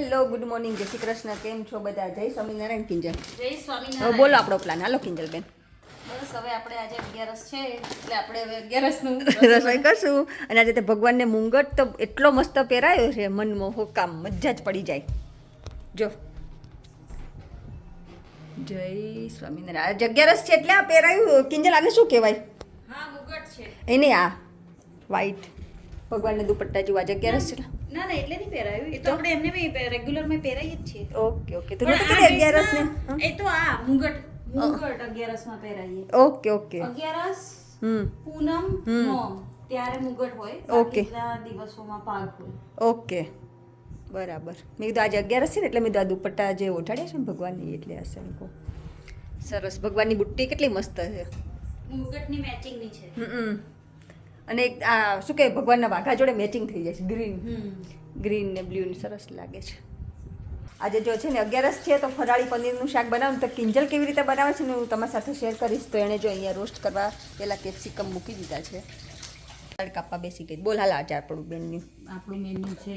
Hello good morning જય શ્રી કૃષ્ણ. કેમ છો બધા? જય સ્વામિનારાયણ કિંજલ. જય સ્વામિનારાયણ. બોલો આપણો પ્લાન હાલો કિંજલ બેન. બસ હવે આપણે આજે અગિયારસ છે એટલે આપણે હવે અગિયારસનું રસોઈ કરશું. અને આજે તે ભગવાનને મુંગટ તો એટલો મસ્ત પહેરાયો છે મનમાં હોકામ મજા જ પડી જાય. જો. જય સ્વામિનારાયણ. આજે અગિયારસ છે એટલે આ પહેરાયું. કિંજલ આને શું કહેવાય? હા મુગટ છે. એને આ. વ્હાઈટ ભગવાનને દુપટ્ટા જેવું. આજે અગિયારસ છે. ના ના એટલે નહીં પહેરાયું. એ તો આપણે એમને બી રેગ્યુલરમાં પહેરાઈએ જ છીએ. Okay okay. તો આ કીધું અગિયારસ ને એ તો આ મુગટ મુગટ અગિયારસમાં પહેરાઈએ. Okay okay. અગિયારસ હમ. પૂનમ હમ. નોમ ત્યારે મુગટ હોય. ઓકે. દિવસોમાં પાગ હોય. ઓકે. બરાબર. મેં કીધું આજે અગિયારસ છે ને એટલે મેં કીધું આ દુપટ્ટા જે ઓઢાડ્યા છે ને ભગવાનની એટલે હશે એમ કહું સરસ. ભગવાનની બુટ્ટી કેટલી મસ્ત છે. મુગટની મેચિંગની છે. હમ. અને એક આ શું કહે ભગવાનના વાઘા જોડે મેચિંગ થઈ જાય છે. ગ્રીન ગ્રીન ને બ્લુ ને સરસ લાગે છે. આજે જો છે ને અગિયારસ છે તો ફરાળી પનીરનું શાક બનાવું તો કિંજલ કેવી રીતે બનાવે છે ને હું તમારી સાથે શેર કરીશ. તો એણે જો અહીંયા રોસ્ટ કરવા પહેલાં કેપ્સિકમ મૂકી દીધા છે. કાપવા બેસી ગઈ. બોલ હાલ આજે આપણું બેનનું આપણું મેન્યુ છે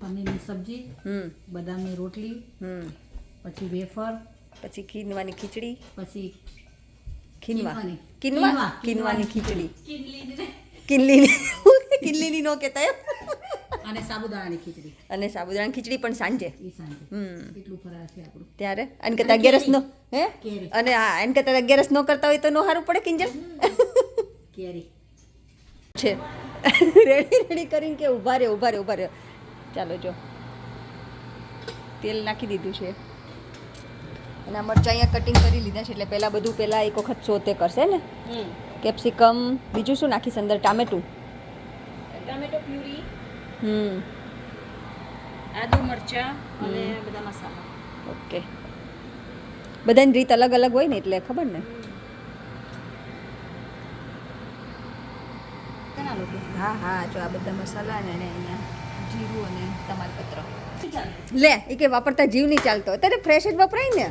પનીરની સબ્જી હમ. બદામની રોટલી હમ. પછી વેફર પછી ખીનવાની ખીચડી. પછી. કિનવા કિનવા. કિનવાની ખીચડી. કિલ્લીની કિનલીની નો કહેતા એમ. અને સાબુદાણાની ખીચડી. અને સાબુદાણા ખીચડી પણ સાંજે. ત્યારે? અને કરતા અગિયારસ નો હે? અને હા એને કરતા અગિયારસ નો કરતા હોય તો નો સારું પડે કિંજલ? કેરી. છે. રેડી રેડી કરીને કે ઊભા રે ઊભા રે ઊભા રે ચાલો જો. તેલ નાખી દીધું છે. અને આ મરચાં અહીંયા કટિંગ કરી લીધા છે એટલે પહેલાં બધું પહેલાં એક વખત સોતે કરશે ને? કેપ્સિકમ બીજું શું નાખીશ અંદર? ટામેટું. Tomato puree. હમ. આદુ મરચા અને બધા મસાલા. ઓકે. બધાની રીત અલગ અલગ હોય ને એટલે ખબર ને? હા હા જો આ બધા મસાલા ને એને અહીંયા જીરું અને તમાલપત્ર લે એ કે વાપરતા જીવ નહીં ચાલતો. અત્યારે ફ્રેશ જ વપરાય ને.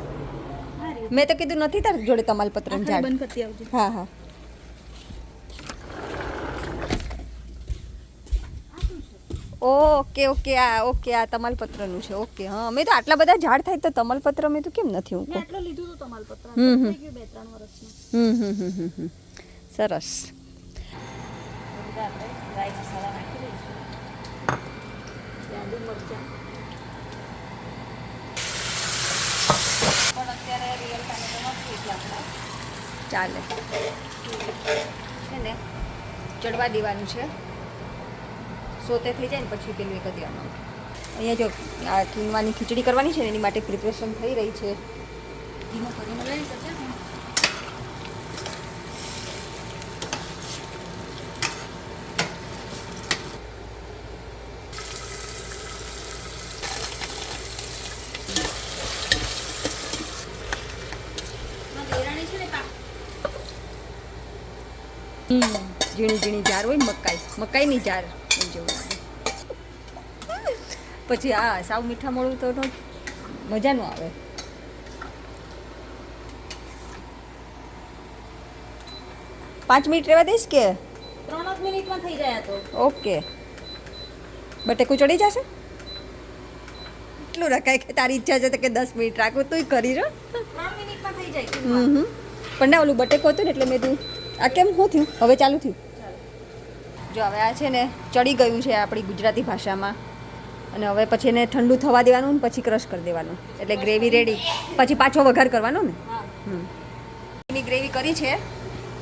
મેં તો કીધું નથી તાર જોડે તમાલપત્ર ઝાડ. બંધ કરતી આવજો. હા હા. ઓકે ઓકે આ ઓકે આ તમાલપત્રનું છે ઓકે હા મેં તો આટલા બધા ઝાડ થાય તો તમાલપત્ર મેં તો કેમ નથી હું આટલો લીધું તો તમાલ પત્ર હમ, હમ. બે ત્રણ વર્ષનું હમ હમ હમ. સરસ. ચાલે. છે ને ચડવા દેવાનું છે. સોતે થઈ જાય ને પછી પેલું એક દેવાનું અહીંયા જો આ કિનવાની ખીચડી કરવાની છે ને, એની માટે પ્રિપરેશન થઈ રહી છે. ધીમો ઝીણી ઝીણી જાર હોય ને મકાઈ. મકાઈની જાર. જેવું લાગે પછી આ સાવ મીઠા મોળું તો મજાનું મજા ન આવે. પાંચ મિનિટ રહેવા દઈશ કે? ત્રણ જ મિનિટમાં થઈ જાય તો. ઓકે. બટેકું ચડી જશે? એટલું રખાય કે તારી ઈચ્છા છે તો કે દસ મિનિટ રાખું તું કરી રહ્યો. ત્રણ મિનિટમાં થઈ જાય. પણ ના ઓલું બટેકો હતું ને એટલે મેં તું આ કેમ શું થયું? હવે ચાલુ થયું. જો હવે આ છે ને ચડી ગયું છે આપણી ગુજરાતી ભાષામાં. અને હવે પછી એને ઠંડુ થવા દેવાનું ને પછી ક્રશ કરી દેવાનું. એટલે ગ્રેવી રેડી પછી પાછો વઘાર કરવાનો ને. એની ગ્રેવી કરી છે.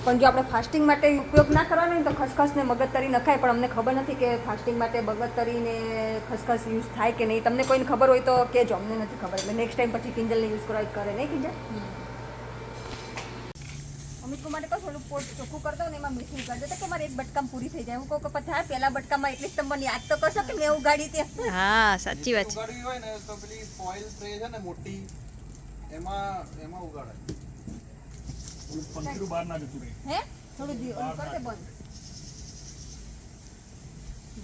પણ જો આપણે ફાસ્ટિંગ માટે ઉપયોગ ના કરવાનો તો ખસખસને મગજતરી નખાય. પણ અમને ખબર નથી કે ફાસ્ટિંગ માટે મગજતરીને ખસખસ યુઝ થાય કે નહીં. તમને કોઈને ખબર હોય તો કહેજો અમને નથી ખબર. એટલે નેક્સ્ટ ટાઈમ પછી કિંજલને યુઝ કરવા કરે નહીં કિંજલ? અમિત કુમારે કહું થોડું પોટ ચોખ્ખું કરતો ને એમાં મિસિંગ કરી દેતો કે મારે એક બટકામ પૂરી થઈ જાય. હું કહું કે પછી હા પહેલા બટકામાં એટલી જ તમને યાદ તો કરશો કે મેં ઉગાડી ત્યાં હા સાચી ઉગાડવી હોય ને તો પેલી ફોઇલ ટ્રે છે ને મોટી એમાં એમાં ઉગાડાય. ઓલું બહાર ના જતું રહે. હે? થોડું દી- ઓલું બંધ.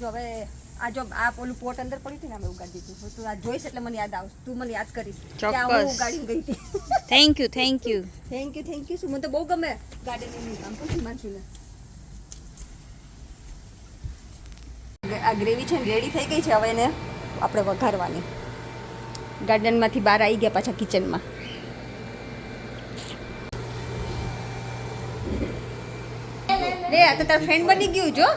જો હવે આ જો આ પોલું પોટ અંદર પડ્યું હતું ને અમે ઉગાડી દીધું. તું આ જોઈશ એટલે મને યાદ આવશે. તું મને યાદ કરીશ કે આ હું ચોક્કસ. ઉગાડીને ગઈ હતી. Thank you thank you thank you thank you શું? મને તો બહુ ગમે ગાર્ડનિંગનું કામ પૂછી માનશું આ ગ્રેવી છે ને રેડી થઈ ગઈ છે હવે એને આપણે વઘારવાની. ગાર્ડનમાંથી બહાર આવી ગયા પાછા કિચનમાં. લે આ તો તાર ફ્રેન્ડ બની ગયું જો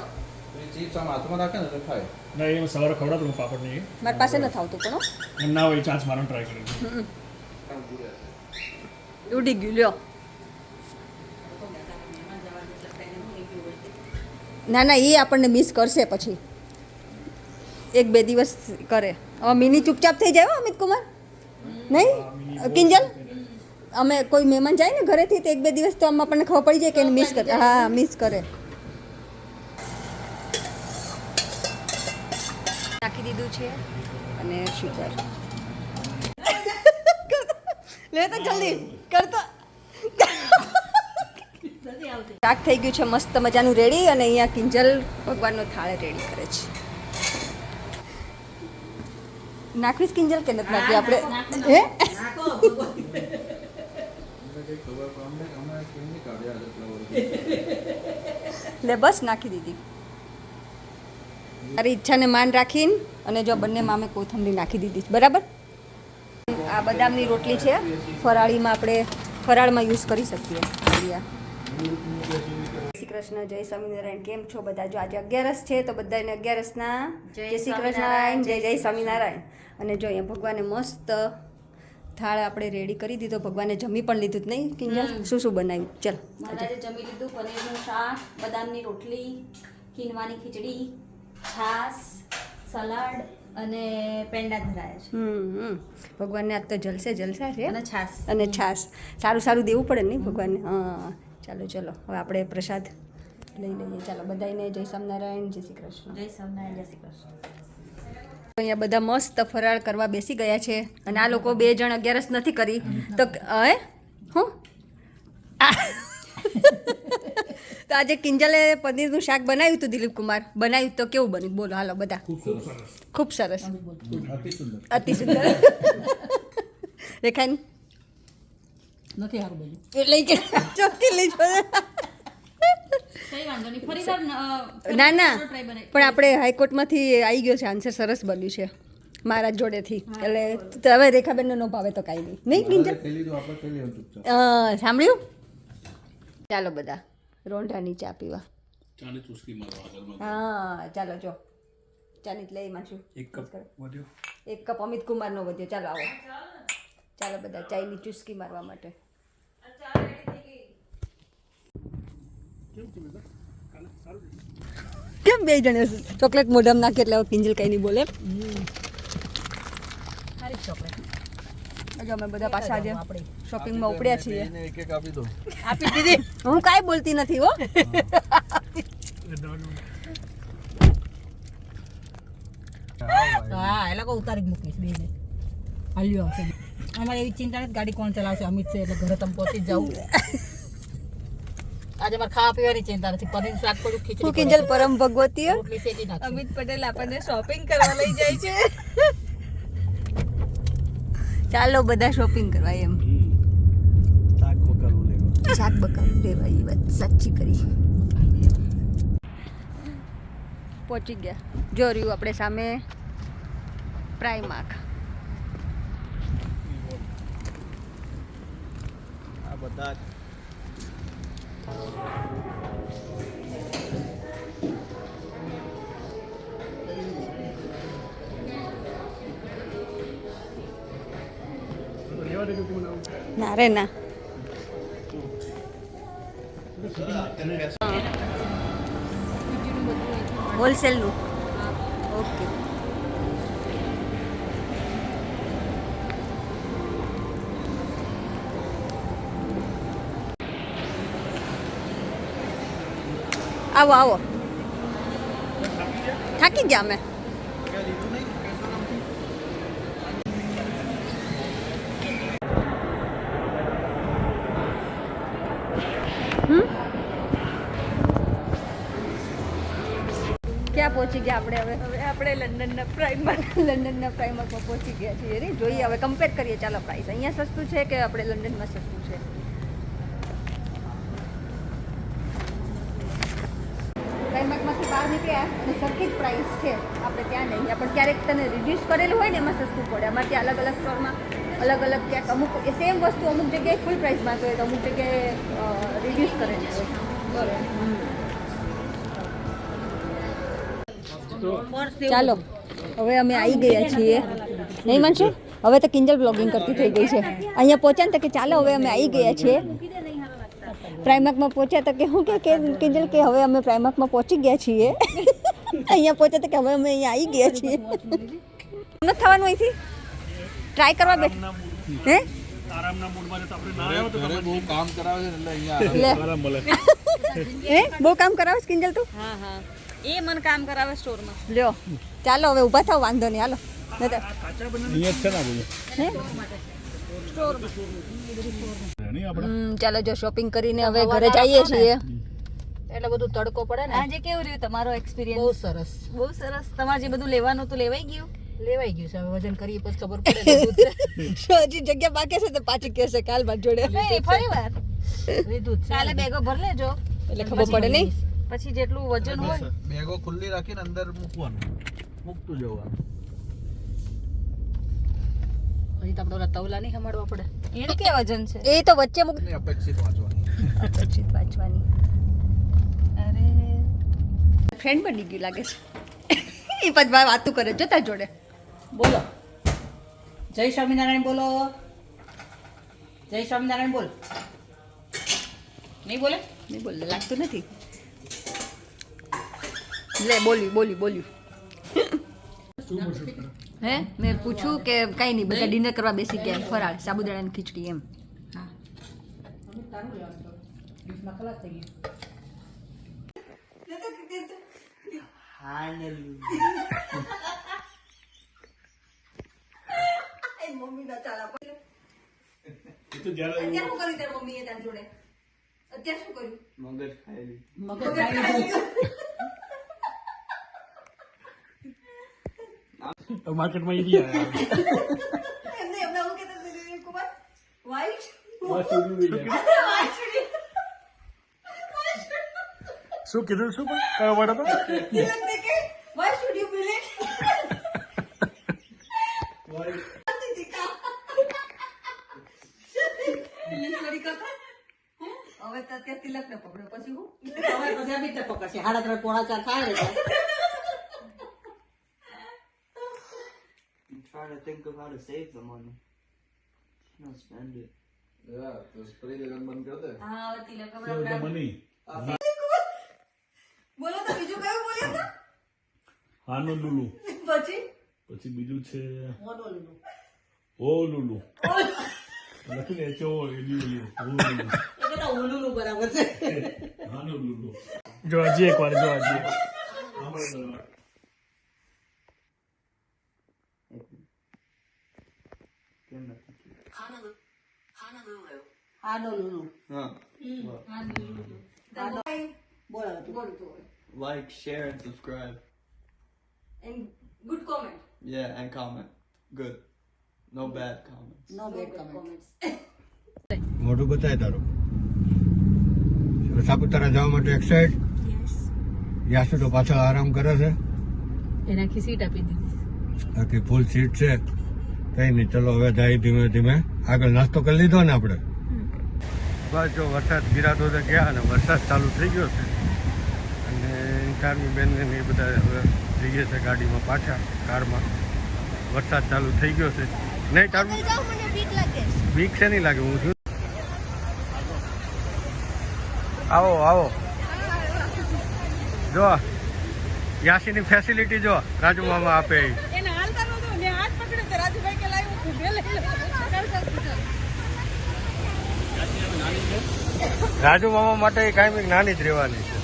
ચીપ્સ આમ હાથમાં રાખે ને તો ખાય ના એ સવારે ખવડાવતો હું પાપડ નહીં. મારી પાસે નથી આવતું પણ એમ ના હોય ચાન્સ મારવાનો ટ્રાય કર્યો ઉડી ગયું લ્યો. ના ના એ આપણને મિસ કરશે પછી. એક બે દિવસ કરે. હવે મિની ચૂપચાપ થઈ જાય અમિત કુમાર? નહીં? કિંજલ? અમે કોઈ મહેમાન જાય ને ઘરેથી તો એક બે દિવસ તો આમ આપણને ખબર પડી જાય કે એને મિસ કરે. હા મિસ કરે. નાખી દીધું છે અને શુગર લે તો જલ્દી કરતો શાક થઈ ગયું છે મસ્ત મજાનું રેડી અને અહીંયા કિંજલ ભગવાનનો થાળ રેડી કરે છે. નાખવીશ કિંજલ કે નથી નાખવી? આપણે હે લે બસ નાખી દીધી. મારી ઈચ્છાને માન રાખીને અને જો બંનેમાં અમે કોથમરી નાખી દીધી છે. બરાબર? આ બદામની રોટલી છે. ફરાળીમાં આપણે ફરાળમાં યુઝ કરી શકીએ. શ્રી કૃષ્ણ જય સ્વામિનારાયણ. કેમ છો બધા? જો આજે અગિયારસ છે તો બધાને અગિયારસના જય જય શ્રી કૃષ્ણ. જય જય સ્વામિનારાયણ. અને જો અહીંયા ભગવાને મસ્ત થાળ આપણે રેડી કરી દીધો. ભગવાને જમી પણ લીધું જ નહીં. કિંજલ શું શું બનાવ્યું? ચલ. મહારાજે જમી લીધું પનીરનું શાક બદામની રોટલી કિનવાની ખીચડી. છાસ સલાડ અને પેંડા ધરાય છે. ભગવાનને આજ તો જલસે જલસા છે. અને છાસ અને છાસ સારું સારું દેવું પડે નહીં ભગવાનને? હા. ચાલો ચલો. હવે આપણે પ્રસાદ લઈ લઈએ. ચાલો બધાને જય સ્વામિનારાયણ જય શ્રી કૃષ્ણ. જય સ્વામિનારાયણ જય શ્રી કૃષ્ણ. અહીંયા બધા મસ્ત ફરાળ કરવા બેસી ગયા છે. અને આ લોકો બે જણ અગિયારસ નથી કરી. તો હે? હું. તો આજે કિંજલે પનીરનું શાક બનાવ્યું હતું દિલીપ કુમાર બનાવ્યું તો કેવું બન્યું? બોલો હાલો બધા. ખૂબ સરસ. અતિ સુંદર. અતિ રેખાન? નથી સારું બન્યું. એટલે કે ચોખ્ખી લઈ ના ના. પણ આપણે હાઈકોર્ટમાંથી આવી ગયો છે. આન્સર સરસ બન્યું છે. મારા જોડેથી. એટલે હવે રેખાબેનનો ન ભાવે તો કાંઈ નહીં. નહીં કિંજલ? સાંભળ્યું? ચાલો બધા. રોંઢાની ચા પીવા. ચાની ચુસ્કી મારવા હા ચાલો જો. ચાની લઈ માશું એક કપ વધ્યો. એક કપ અમિત કુમારનો વધ્યો. ચાલો આવો. ચાલો બધા ચાઈની ચુસ્કી મારવા માટે. કેમ બે જણે ચોકલેટ મોઢામાં નાખે એટલે કિંજલ કઈ નહીં બોલે? સારી ચોકલેટ હજુ અમે બધા પાછા આજે શોપિંગમાં ઉપડ્યા છીએ. એક એક આપી દો આપી દીધી. હું કાંઈ બોલતી નથી હો. હા એ લોકો ઉતારી જ મૂકીશ બેને હાલ્યો આવશે. અમારે એવી ચિંતા નથી ગાડી કોણ ચલાવશે અમિત છે એટલે ઘરે તમે પહોંચી જ જાઉં આજે મારે ખાવા પીવાની ચિંતા નથી. પનીર શાક પડું ખીચડી કિંજલ પરમ ભગવતી અમિત પટેલ આપણને શોપિંગ કરવા લઈ જાય છે. ચાલો બધા શોપિંગ કરવા એમ. શાક બકાલું લેવા. શાક બકાલું લેવા એ વાત સાચી કરી. પહોંચી ગયા. જો રહ્યું આપણે સામે પ્રાઇમાર્ક આ બધા ના રે ના. હોલસેલનું. ઓકે. આવો આવો. થાકી ગયા અમે. ગયા આપણે હવે હવે આપણે લંડનના પ્રાઇમમાં લંડનના પ્રાઇમરમાં પહોંચી ગયા છીએ રે. જોઈએ હવે કમ્પેર કરીએ. ચાલો પ્રાઇસ અહીંયા સસ્તું છે કે આપણે લંડનમાં સસ્તું છે? પ્રાઇમમાંથી બહાર નીકળ્યા અને સરખી જ પ્રાઇસ છે. આપણે ત્યાં નહીં. પણ ક્યારેક તને રિડ્યુસ કરેલું હોય ને એમાં સસ્તું પડે. અમારે ત્યાં અલગ અલગ સ્ટોરમાં અલગ અલગ ક્યાંક અમુક એ સેમ વસ્તુ અમુક જગ્યાએ ફૂલ પ્રાઇસમાં તો અમુક જગ્યાએ રિડ્યુસ કરેલી હોય. ચાલો હવે અમે આવી ગયા છીએ. નહીં માનશો હવે તો કિંજલ બ્લોગિંગ કરતી થઈ ગઈ છે. અહીંયા પહોંચ્યા ને તો કે ચાલો હવે અમે આવી ગયા છીએ. પ્રાઇમાર્કમાં પહોંચ્યા તો કે હું કે કે કિંજલ કે હવે અમે પ્રાઇમાર્કમાં પહોંચી ગયા છીએ. અહીંયા પહોંચ્યા તો કે હવે અમે અહીંયા આવી ગયા છીએ. નથી થવાનું અહીંથી? ટ્રાય કરવા બેઠ હે? આરામના મૂડમાં જો તો આપણે ના આવ્યો તો ઘરે બહુ કામ કરાવે છે એટલે અહીંયા લે. આરામ મળે. હે? બહુ કામ કરાવે કિંજલ તું? હા હા. એ મને કામ કરાવે સ્ટોરમાં. લ્યો. ચાલો હવે ઊભા થાવ વાંધો નહીં. હાલો. ચાલો જો શોપિંગ કરીને હવે ઘરે જઈએ છીએ. એટલે બધું તડકો પડે ને. આજે કેવું રહ્યું તમારો એક્સપિરિયન્સ બહુ સરસ. બહુ સરસ. તમારે જે બધું લેવાનું હતું લેવાઈ ગયું? લેવાઈ ગયું છે. હવે વજન કરીએ પછી ખબર પડે હજી જગ્યા બાકી છે તો પાછી કહેશે કાલ બાદ જોડે ફરી વાર. લીધું કાલે બેગો ભર લેજો. એટલે ખબર પડે નહીં? પછી જેટલું વજન હોય બેગો ખુલ્લી રાખીને અંદર મૂકવાનું. મૂકતું જવાનું. પછી તો આપણે ઓલા તવલા નહીં ખમાડવા પડે. એનું કે વજન છે? એ તો વચ્ચે મૂક અપેક્ષિત વાંચવાની. અપેક્ષિત વાંચવાની. અરે. ફ્રેન્ડ બની ગયું લાગે છે. એ પછી ભાઈ વાતું કરે જતા જોડે. બોલો. જય સ્વામિનારાયણ બોલો. જય સ્વામિનારાયણ બોલ. નહીં બોલે? નહીં બોલે લાગતું નથી. લે બોલ્યું બોલ્યું બોલ્યું હે? મેં પૂછ્યું કે કઈ નહીં બધા ડિનર કરવા બેસી ગયા ફરાળ સાબુદાણાની ખીચડી એમ. અત્યારે શું કર્યું? મગજ ખાયેલી મગજ ખાઈ લીધું. માર્કેટમાં એ રહ્યા એમને એમને એવું કહેતા હતા દિલીપ કુમાર વાઈટ શું કીધું શું પણ કયો વર્ડ હતો ને હવે તો તિલક ને પકડ્યો પછી હું હવે પછી આવી રીતે પકડશે સાડા ત્રણ પોણા ચાર થાય ને I'm trying to think of how to save the money. Not spend it. યા તો સ્પ્રે લેવાનું બંધ કરી દે હા હવે તિલક હવે Save the money. બોલો તો બીજું કયું બોલ્યા હતા હાનો લુલુ પછી પછી બીજું છે મોટો લીધું ઓ લુલુ લખી લે ચો એલી ઓલી ઓ લુલુ એ તો ઉલુલું બરાબર છે હાનો લુલુ જો હજી એક વાર જો હજી Give Huh. બોલ હવે તું. Like, share, and subscribe. and good comment. Yeah, and comment. Good. No bad comments. No bad comments. મોઢું બતાય તારું. સાપુતારા જવા માટે એક્સાઇટ યાસુ તો પાછળ આરામ કરે છે? એના આખી સીટ આપી દીધી. બાકી ફૂલ સીટ છે. કઈ નહીં ચલો હવે જાય ધીમે ધીમે. આગળ નાસ્તો કરી લીધો ને આપણે? બસ જો વરસાદ ગિરાતો તો ગયા અને વરસાદ ચાલુ થઈ ગયો છે. અને કારની બેનને એ બધા હવે જઈએ છે ગાડીમાં પાછા કારમાં. વરસાદ ચાલુ થઈ ગયો છે. નહીં ચાલુ બીક છે. નહીં લાગે? હું છું આવો આવો. જો યાસીની ફેસિલિટી જો રાજુ મામા આપે એ ને હાથ તો રાજુભાઈ કે લાવ્યું લઈ લો રાજુ મામા માટે કાંઈ નાની જ રહેવાની છે.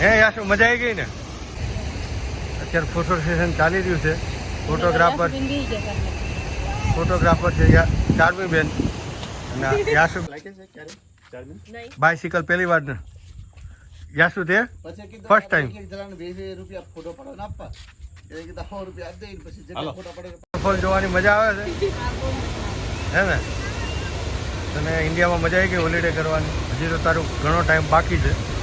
હે યાસુ મજા આવી ગઈ ને? અત્યારે ફોટો સેશન ચાલી રહ્યું છે. ફોટોગ્રાફર ફોટોગ્રાફર છે ચારમી બેન અને યાસુ બાયસિકલ પહેલી વાર ને યાસુ તે? ફર્સ્ટ ટાઈમ રૂપિયા ફોટો પાડવાના આપવા. રૂપિયા પછી ફોટો પડે ફોલ જોવાની મજા આવે છે? હે ને? તને ઇન્ડિયામાં મજા આવી ગઈ હોલિડે કરવાની? હજી તો તારું ઘણો ટાઈમ બાકી છે.